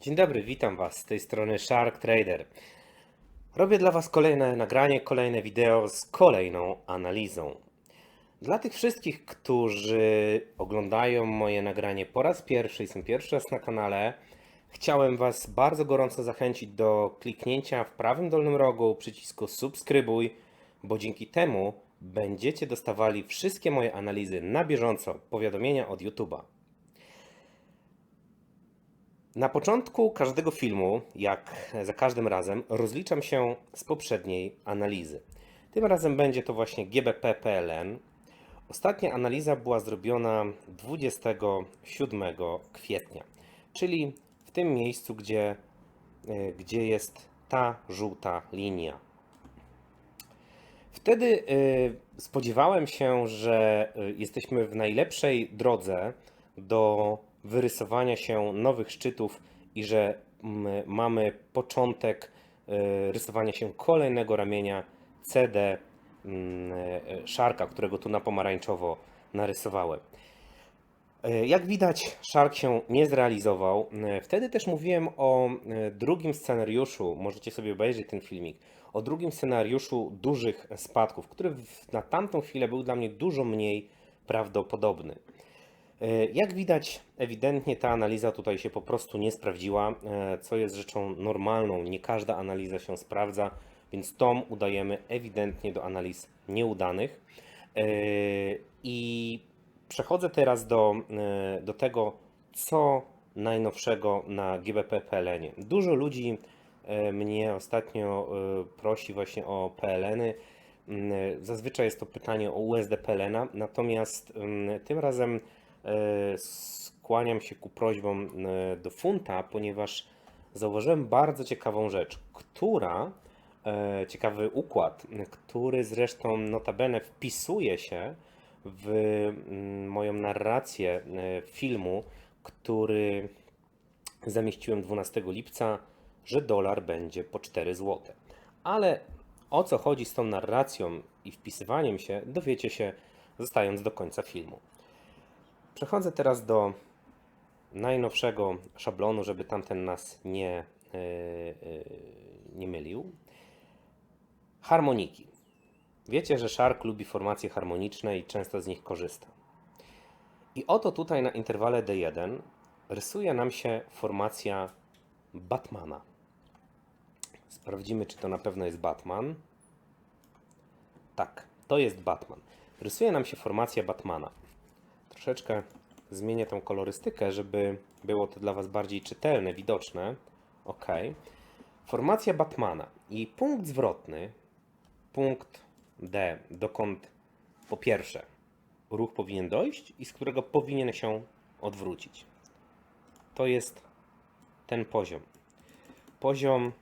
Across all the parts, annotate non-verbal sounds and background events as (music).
Dzień dobry, witam Was z tej strony Shark Trader. Robię dla Was kolejne nagranie, kolejne wideo z kolejną analizą. Dla tych wszystkich, którzy oglądają moje nagranie po raz pierwszy i są pierwszy raz na kanale, chciałem Was bardzo gorąco zachęcić do kliknięcia w prawym dolnym rogu przycisku subskrybuj, bo dzięki temu będziecie dostawali wszystkie moje analizy na bieżąco, powiadomienia od YouTube'a. Na początku każdego filmu, jak za każdym razem, rozliczam się z poprzedniej analizy. Tym razem będzie to właśnie GBP PLN. Ostatnia analiza była zrobiona 27 kwietnia, czyli w tym miejscu, gdzie, y, gdzie jest ta żółta linia. Wtedy y, spodziewałem się, że y, jesteśmy w najlepszej drodze do wyrysowania się nowych szczytów i że mm, mamy początek y, rysowania się kolejnego ramienia CD mm, y, Sharka, którego tu na pomarańczowo narysowałem. Y, Jak widać, Shark się nie zrealizował. Wtedy też mówiłem o drugim scenariuszu, możecie sobie obejrzeć ten filmik, o drugim scenariuszu dużych spadków, który na tamtą chwilę był dla mnie dużo mniej prawdopodobny. E, Jak widać, ewidentnie ta analiza tutaj się po prostu nie sprawdziła, e, co jest rzeczą normalną. Nie każda analiza się sprawdza, więc tą udajemy ewidentnie do analiz nieudanych. E, I przechodzę teraz do, do tego, co najnowszego na GBP PLN. Dużo ludzi mnie ostatnio prosi właśnie o PLN-y. Mm, Zazwyczaj jest to pytanie o USD PLN, natomiast mm, tym razem skłaniam się ku prośbom e, do funta, ponieważ zauważyłem bardzo ciekawą rzecz, która, e, ciekawy układ, który zresztą notabene wpisuje się w mm, moją narrację e, filmu, który zamieściłem 12 lipca, że dolar będzie po 4 zł. Ale o co chodzi z tą narracją i wpisywaniem się, dowiecie się zostając do końca filmu. Przechodzę teraz do najnowszego szablonu, żeby tamten nas nie, yy, yy, nie mylił. Harmoniki. Wiecie, że Shark lubi formacje harmoniczne i często z nich korzysta. I oto tutaj na interwale D1 rysuje nam się formacja Batmana. Sprawdzimy, czy to na pewno jest Batman. Tak, to jest Batman. Rysuje nam się formacja Batmana. Troszeczkę zmienię tą kolorystykę, żeby było to dla Was bardziej czytelne, widoczne. Ok. Formacja Batmana i punkt zwrotny, punkt D, dokąd po pierwsze ruch powinien dojść i z którego powinien się odwrócić. To jest ten poziom. Poziom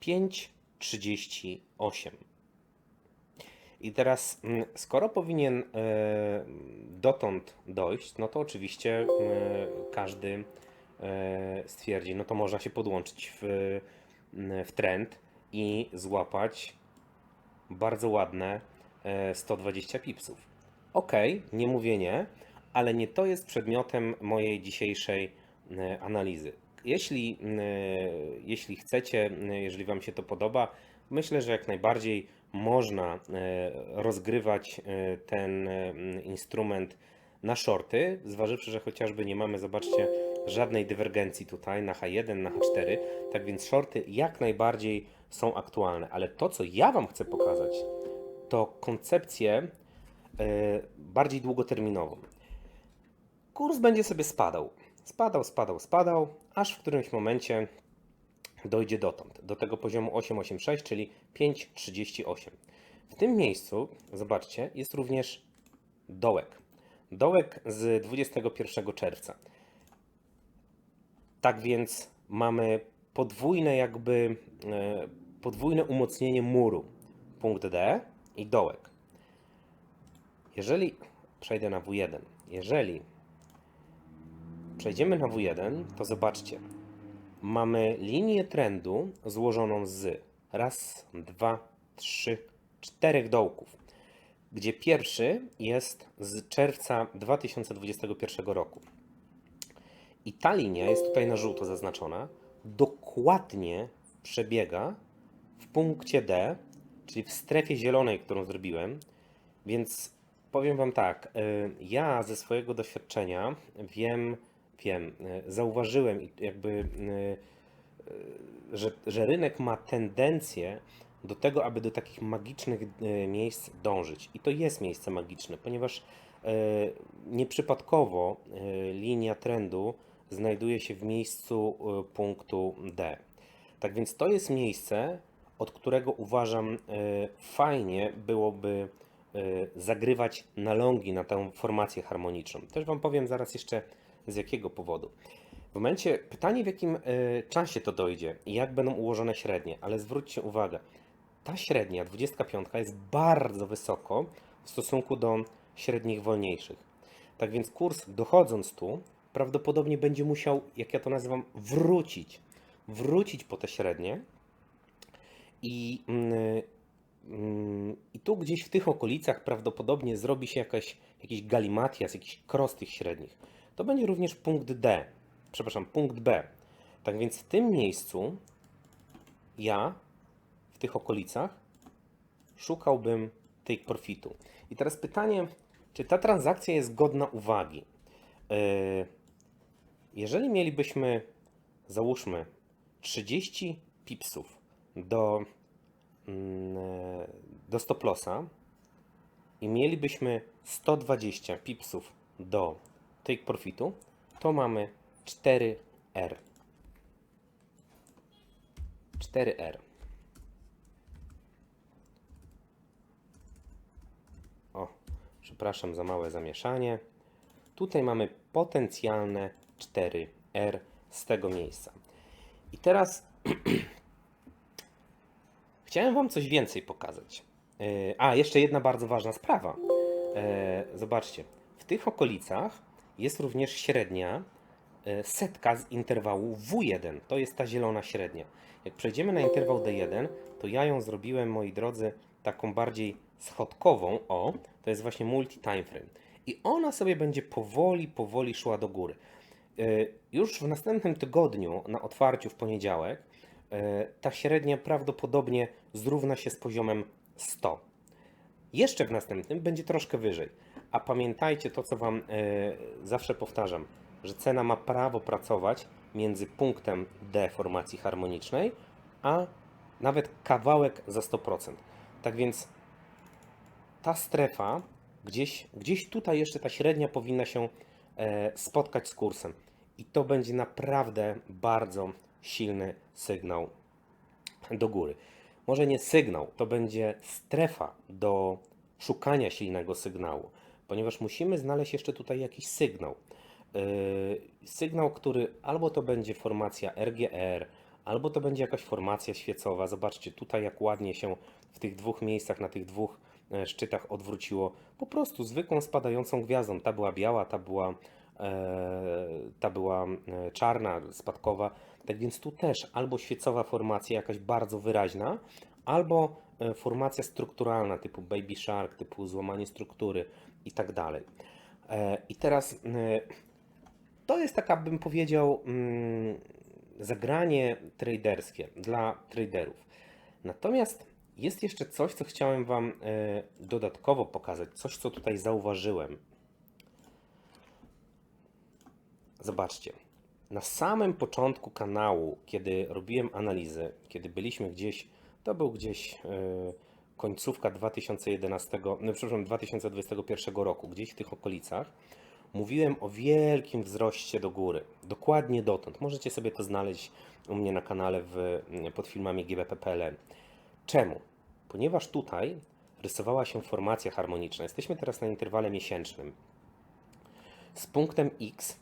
5,38. I teraz, mm, skoro powinien e, dotąd dojść, no to oczywiście e, każdy e, stwierdzi, no to można się podłączyć w, mm, w trend i złapać bardzo ładne e, 120 pipsów. Ok, nie mówię nie, ale nie to jest przedmiotem mojej dzisiejszej analizy. Jeśli, jeśli chcecie, jeżeli Wam się to podoba, myślę, że jak najbardziej można e, rozgrywać e, ten e, instrument na shorty, zważywszy, że chociażby nie mamy, zobaczcie, żadnej dywergencji tutaj na H1, na H4, tak więc shorty jak najbardziej są aktualne, ale to, co ja Wam chcę pokazać, to koncepcję bardziej długoterminową. Kurs będzie sobie spadał. Spadał, spadał, spadał, aż w którymś momencie dojdzie dotąd, do tego poziomu 8,86, czyli 5,38. W tym miejscu, zobaczcie, jest również dołek. Dołek z 21 czerwca. Tak więc mamy podwójne jakby e, podwójne umocnienie muru. Punkt D i dołek. Jeżeli przejdę na W1, jeżeli przejdziemy na W1, to zobaczcie, mamy linię trendu złożoną z raz, dwa, trzy, czterech dołków. gdzie pierwszy jest z czerwca 2021 roku. I ta linia jest tutaj na żółto zaznaczona, dokładnie przebiega w punkcie D, czyli w strefie zielonej, którą zrobiłem. Więc powiem Wam tak, y, ja ze swojego doświadczenia wiem, wiem, y, zauważyłem jakby, y, że, że rynek ma tendencję do tego, aby do takich magicznych miejsc dążyć. I to jest miejsce magiczne, ponieważ nieprzypadkowo linia trendu znajduje się w miejscu punktu D. Tak więc to jest miejsce, od którego uważam fajnie byłoby zagrywać na longi na tę formację harmoniczną. Też Wam powiem zaraz jeszcze z jakiego powodu. W momencie, pytanie w jakim y, czasie to dojdzie i jak będą ułożone średnie, ale zwróćcie uwagę, ta średnia 25 jest bardzo wysoko w stosunku do średnich wolniejszych. Tak więc kurs dochodząc tu prawdopodobnie będzie musiał, jak ja to nazywam, wrócić. Wrócić po te średnie i mm, i tu gdzieś w tych okolicach prawdopodobnie zrobi się jakaś, jakiś galimatias, jakiś cross tych średnich. To będzie również punkt D, przepraszam, punkt B. Tak więc w tym miejscu ja w tych okolicach szukałbym take profitu. I teraz pytanie, czy ta transakcja jest godna uwagi? E, jeżeli mielibyśmy, załóżmy, 30 pipsów do Mm, do stop lossa i mielibyśmy 120 pipsów do take profitu, to mamy 4R. 4R. O, przepraszam za małe zamieszanie. Tutaj mamy potencjalne 4R z tego miejsca. I teraz (clears throat) Chciałem Wam coś więcej pokazać. E, a, jeszcze jedna bardzo ważna sprawa. E, zobaczcie, w tych okolicach jest również średnia e, setka z interwału W1. To jest ta zielona średnia. Jak przejdziemy na interwał D1, to ja ją zrobiłem, moi drodzy, taką bardziej schodkową. O, to jest właśnie multi time frame. I ona sobie będzie powoli, powoli szła do góry. Już w następnym tygodniu, na otwarciu w poniedziałek, E, ta średnia prawdopodobnie zrówna się z poziomem 100. Jeszcze w następnym będzie troszkę wyżej. A pamiętajcie to, co Wam e, zawsze powtarzam, że cena ma prawo pracować między punktem D formacji harmonicznej, a nawet kawałek za 100%. Tak więc ta strefa, gdzieś, gdzieś tutaj jeszcze ta średnia powinna się e, spotkać z kursem. I to będzie naprawdę bardzo silny sygnał do góry. Może nie sygnał, to będzie strefa do szukania silnego sygnału, ponieważ musimy znaleźć jeszcze tutaj jakiś sygnał. Yy, sygnał, który albo to będzie formacja RGR, albo to będzie jakaś formacja świecowa. Zobaczcie tutaj, jak ładnie się w tych dwóch miejscach, na tych dwóch e, szczytach odwróciło. Po prostu zwykłą spadającą gwiazdą. Ta była biała, ta była, e, ta była e, czarna, spadkowa. Tak więc tu też albo świecowa formacja jakaś bardzo wyraźna, albo e, formacja strukturalna typu Baby Shark, typu złamanie struktury i tak dalej. E, I teraz e, to jest taka, bym powiedział, mm, zagranie traderskie dla traderów. Natomiast jest jeszcze coś, co chciałem Wam dodatkowo pokazać, coś, co tutaj zauważyłem. Zobaczcie. Na samym początku kanału, kiedy robiłem analizy, kiedy byliśmy gdzieś, to był gdzieś yy, końcówka 2011, no, przepraszam, 2021 roku, gdzieś w tych okolicach, mówiłem o wielkim wzroście do góry. Dokładnie dotąd. Możecie sobie to znaleźć u mnie na kanale w, pod filmami GBP.pl. Czemu? Ponieważ tutaj rysowała się formacja harmoniczna. Jesteśmy teraz na interwale miesięcznym. Z punktem X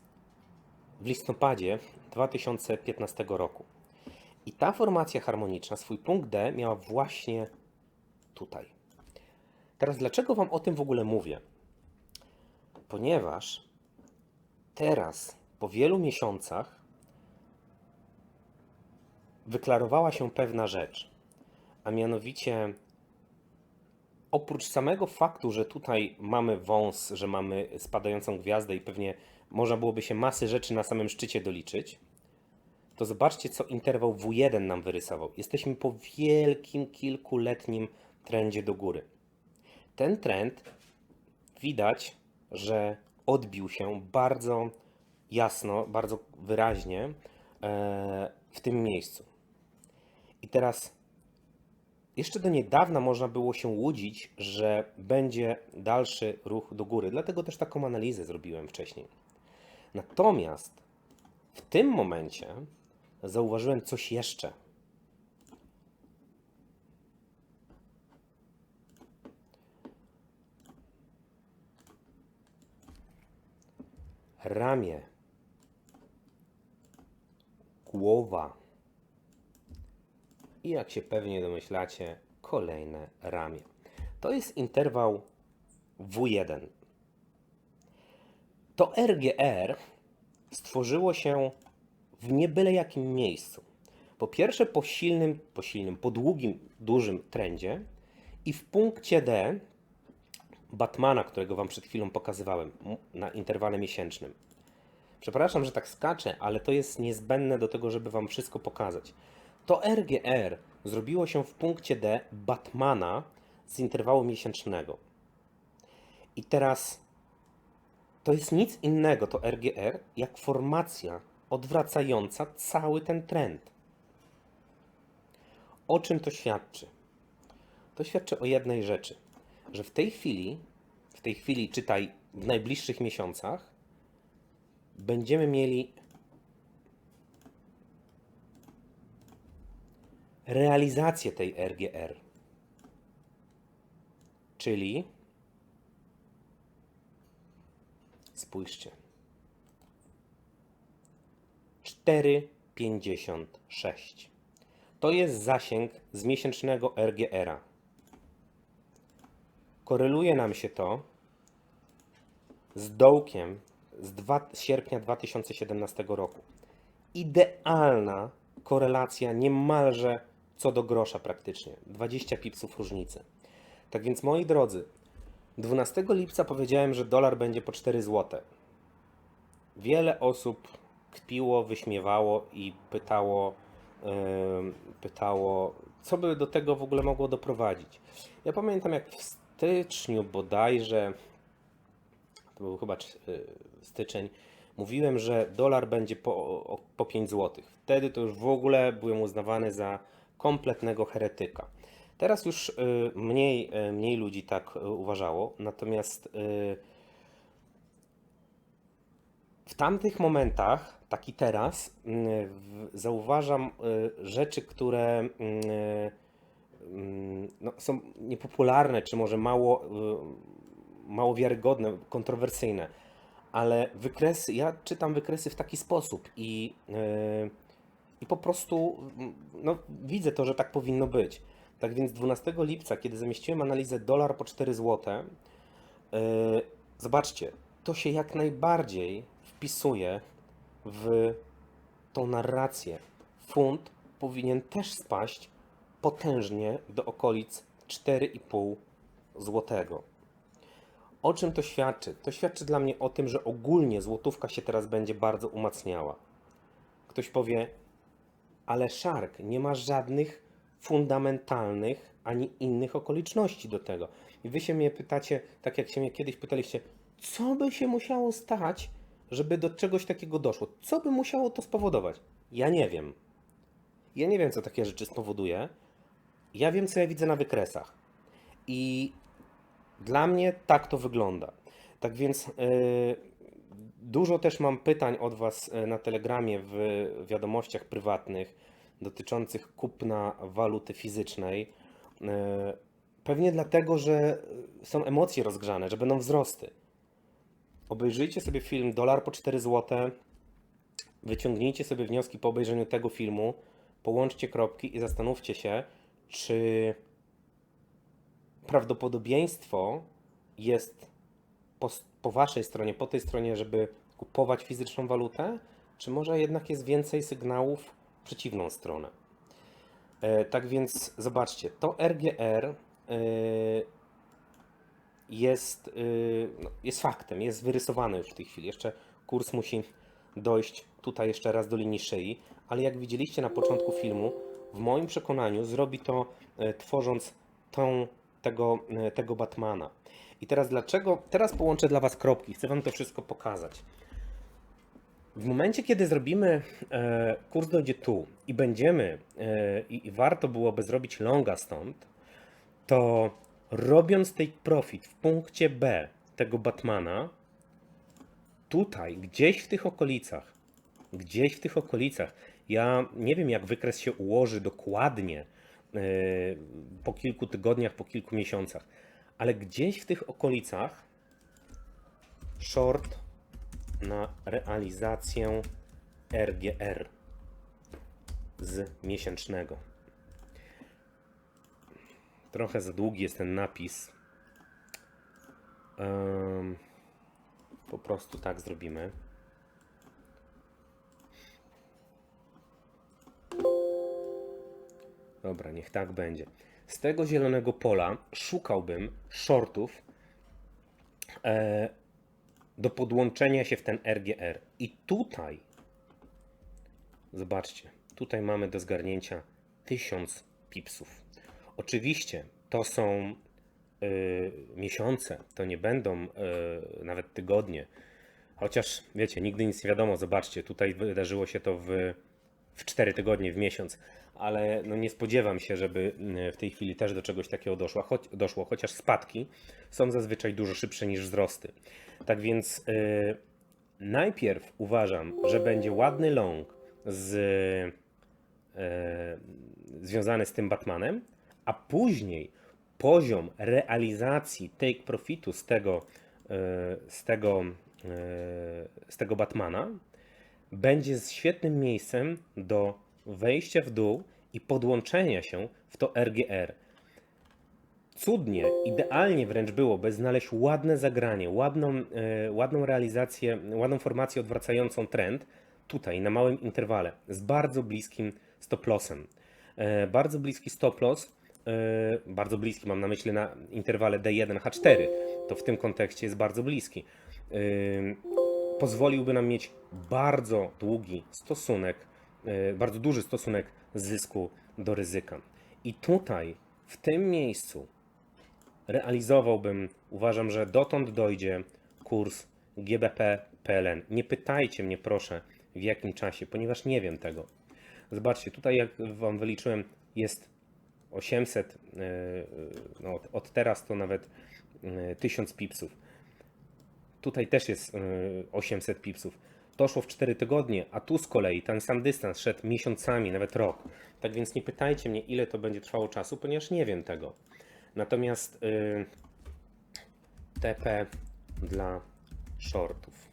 w listopadzie 2015 roku. I ta formacja harmoniczna swój punkt D miała właśnie tutaj. Teraz dlaczego Wam o tym w ogóle mówię? Ponieważ teraz, po wielu miesiącach, wyklarowała się pewna rzecz, a mianowicie oprócz samego faktu, że tutaj mamy wąs, że mamy spadającą gwiazdę i pewnie można byłoby się masy rzeczy na samym szczycie doliczyć, to zobaczcie, co interwał W1 nam wyrysował. Jesteśmy po wielkim, kilkuletnim trendzie do góry. Ten trend widać, że odbił się bardzo jasno, bardzo wyraźnie e, w tym miejscu. I teraz jeszcze do niedawna można było się łudzić, że będzie dalszy ruch do góry. Dlatego też taką analizę zrobiłem wcześniej. Natomiast w tym momencie zauważyłem coś jeszcze. Ramię, głowa i jak się pewnie domyślacie, kolejne ramię. To jest interwał W1. To RGR stworzyło się w niebyle jakim miejscu. Po pierwsze po silnym, po silnym, po długim, dużym trendzie i w punkcie D Batmana, którego Wam przed chwilą pokazywałem na interwale miesięcznym. Przepraszam, że tak skaczę, ale to jest niezbędne do tego, żeby Wam wszystko pokazać. To RGR zrobiło się w punkcie D Batmana z interwału miesięcznego. I teraz to jest nic innego, to RGR, jak formacja odwracająca cały ten trend. O czym to świadczy? To świadczy o jednej rzeczy, że w tej chwili, w tej chwili, czytaj w najbliższych miesiącach, będziemy mieli realizację tej RGR. Czyli spójrzcie. 4,56. To jest zasięg z miesięcznego RGR-a. Koreluje nam się to z dołkiem z, dwa, z sierpnia 2017 roku. Idealna korelacja niemalże co do grosza praktycznie. 20 pipsów różnicy. Tak więc moi drodzy, 12 lipca powiedziałem, że dolar będzie po 4 zł. Wiele osób kpiło, wyśmiewało i pytało, em, pytało, co by do tego w ogóle mogło doprowadzić. Ja pamiętam, jak w styczniu bodajże, to był chyba y, styczeń, mówiłem, że dolar będzie po, po 5 zł. Wtedy to już w ogóle byłem uznawany za kompletnego heretyka. Teraz już y, mniej, y, mniej ludzi tak y, uważało, natomiast w tamtych momentach, tak i teraz, zauważam rzeczy, które no, są niepopularne, czy może mało, mało wiarygodne, kontrowersyjne, ale wykresy, ja czytam wykresy w taki sposób i, i po prostu no, widzę to, że tak powinno być. Tak więc 12 lipca, kiedy zamieściłem analizę dolar po 4 zł, Yy, Zobaczcie, to się jak najbardziej wpisuje w tą narrację. Funt powinien też spaść potężnie do okolic 4,5 złotego. O czym to świadczy? To świadczy dla mnie o tym, że ogólnie złotówka się teraz będzie bardzo umacniała. Ktoś powie, ale Shark nie ma żadnych fundamentalnych ani innych okoliczności do tego. I wy się mnie pytacie, tak jak się mnie kiedyś pytaliście, co by się musiało stać, żeby do czegoś takiego doszło? Co by musiało to spowodować? Ja nie wiem. Ja nie wiem, co takie rzeczy spowoduje. Ja wiem, co ja widzę na wykresach. I dla mnie tak to wygląda. Tak więc yy, dużo też mam pytań od Was yy, na Telegramie w wiadomościach prywatnych dotyczących kupna waluty fizycznej. Yy, Pewnie dlatego, że są emocje rozgrzane, że będą wzrosty. Obejrzyjcie sobie film Dolar po 4 zł. Wyciągnijcie sobie wnioski po obejrzeniu tego filmu, połączcie kropki i zastanówcie się, czy prawdopodobieństwo jest po, po waszej stronie, po tej stronie, żeby kupować fizyczną walutę, czy może jednak jest więcej sygnałów przeciwną stronę. E, Tak więc zobaczcie, to RGR e, jest, y, no, jest faktem, jest wyrysowany już w tej chwili. Jeszcze kurs musi dojść tutaj jeszcze raz do linii szyi, ale jak widzieliście na początku filmu, w moim przekonaniu zrobi to e, tworząc tą, tego, e, tego Batmana. I teraz dlaczego? Teraz połączę dla Was kropki, chcę Wam to wszystko pokazać. W momencie, kiedy zrobimy, e, kurs dojdzie tu i będziemy, e, i, warto byłoby zrobić longa stąd, to robiąc take profit w punkcie B tego Batmana, tutaj, gdzieś w tych okolicach, gdzieś w tych okolicach, ja nie wiem jak wykres się ułoży dokładnie e, po kilku tygodniach, po kilku miesiącach, ale gdzieś w tych okolicach short na realizację RGR z miesięcznego. Trochę za długi jest ten napis. Po prostu tak zrobimy. Dobra, niech tak będzie. Z tego zielonego pola szukałbym shortów e, do podłączenia się w ten RGR. I tutaj, zobaczcie, tutaj mamy do zgarnięcia 1000 pipsów. Oczywiście to są y, miesiące, to nie będą y, nawet tygodnie. Chociaż wiecie, nigdy nic nie wiadomo. Zobaczcie, tutaj wydarzyło się to w, w 4 tygodnie, w miesiąc. Ale no nie spodziewam się, żeby y, w tej chwili też do czegoś takiego doszło, choć, doszło, chociaż spadki są zazwyczaj dużo szybsze niż wzrosty. Tak więc y, najpierw uważam, że będzie ładny long z, y, związany z tym Batmanem, a później poziom realizacji take profitu z tego, z tego, z tego Batmana będzie świetnym miejscem do wejścia w dół i podłączenia się w to RGR. Cudnie, idealnie wręcz byłoby znaleźć ładne zagranie, ładną, e, ładną realizację, ładną formację odwracającą trend tutaj na małym interwale z bardzo bliskim stop lossem. E, bardzo bliski stop loss, e, bardzo bliski mam na myśli na interwale D1 H4, to w tym kontekście jest bardzo bliski. Pozwoliłby nam mieć bardzo długi stosunek, e, bardzo duży stosunek zysku do ryzyka. I tutaj, w tym miejscu, realizowałbym, uważam, że dotąd dojdzie kurs GBP PLN. Nie pytajcie mnie proszę w jakim czasie, ponieważ nie wiem tego. Zobaczcie, tutaj jak Wam wyliczyłem, jest 800, e, no od- teraz to nawet e, 1000 pipsów. Tutaj też jest e, 800 pipsów. To szło w 4 tygodnie, a tu z kolei ten sam dystans szedł miesiącami, nawet rok. Tak więc nie pytajcie mnie, ile to będzie trwało czasu, ponieważ nie wiem tego. Natomiast y, TP dla shortów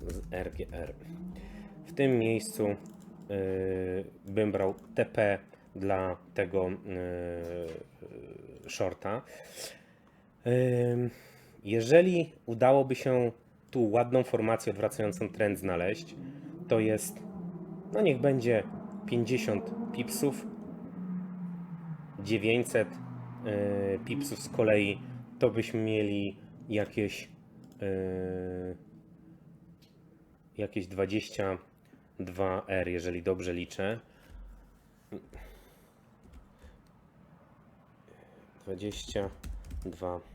z RGR. W tym miejscu y, bym brał TP dla tego y, y, shorta. Ym, Jeżeli udałoby się tu ładną formację odwracającą trend znaleźć, to jest, no niech będzie 50 pipsów, 900 y, pipsów z kolei, to byśmy mieli jakieś y, jakieś 22R, jeżeli dobrze liczę. 22 E,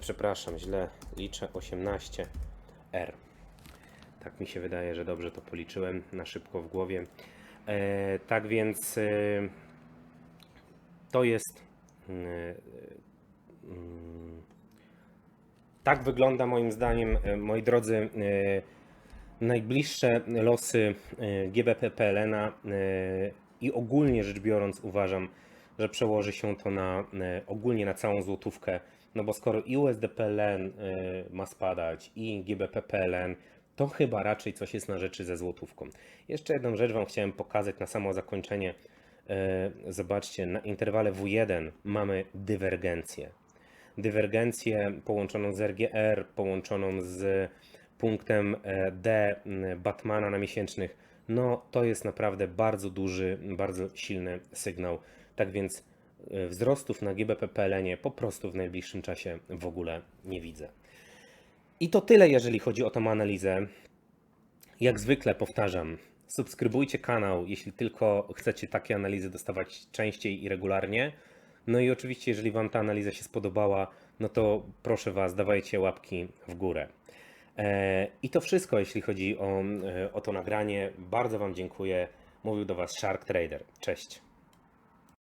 Przepraszam, źle liczę 18R. Tak mi się wydaje, że dobrze to policzyłem na szybko w głowie. E, tak więc e, to jest. e, mm, tak wygląda moim zdaniem, e, moi drodzy, e, najbliższe losy e, GBP PLN-a e, i ogólnie rzecz biorąc uważam, że przełoży się to na e, ogólnie na całą złotówkę, no bo skoro i USD PLN e, ma spadać i GBP PLN, to chyba raczej coś jest na rzeczy ze złotówką. Jeszcze jedną rzecz Wam chciałem pokazać na samo zakończenie. E, Zobaczcie, na interwale W1 mamy dywergencję. Dywergencję połączoną z RGR, połączoną z punktem e, D Batmana na miesięcznych. No to jest naprawdę bardzo duży, bardzo silny sygnał. Tak więc y, wzrostów na GBP PLN po prostu w najbliższym czasie w ogóle nie widzę. I to tyle, jeżeli chodzi o tą analizę. Jak zwykle powtarzam, subskrybujcie kanał, jeśli tylko chcecie takie analizy dostawać częściej i regularnie. No i oczywiście, jeżeli Wam ta analiza się spodobała, no to proszę Was, dawajcie łapki w górę. E, I to wszystko, jeśli chodzi o, e, o to nagranie. Bardzo Wam dziękuję. Mówił do Was Shark Trader. Cześć.